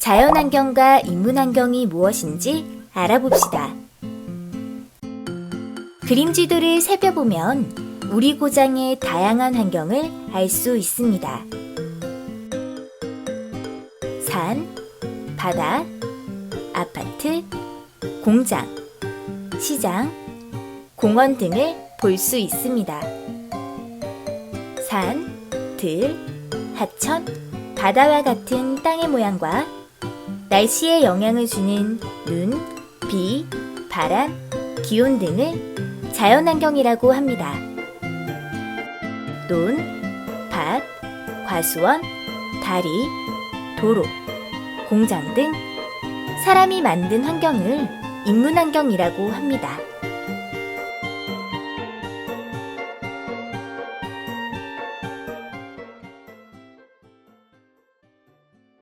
자연환경과 인문환경이 무엇인지 알아봅시다. 그림 지도를 살펴보면 우리 고장의 다양한 환경을 알 수 있습니다. 산, 바다, 아파트, 공장, 시장, 공원 등을 볼 수 있습니다. 산, 들, 하천, 바다와 같은 땅의 모양과 날씨에 영향을 주는 눈, 비, 바람, 기온 등을 자연환경이라고 합니다. 논, 밭, 과수원, 다리, 도로, 공장 등 사람이 만든 환경을 인문환경이라고 합니다.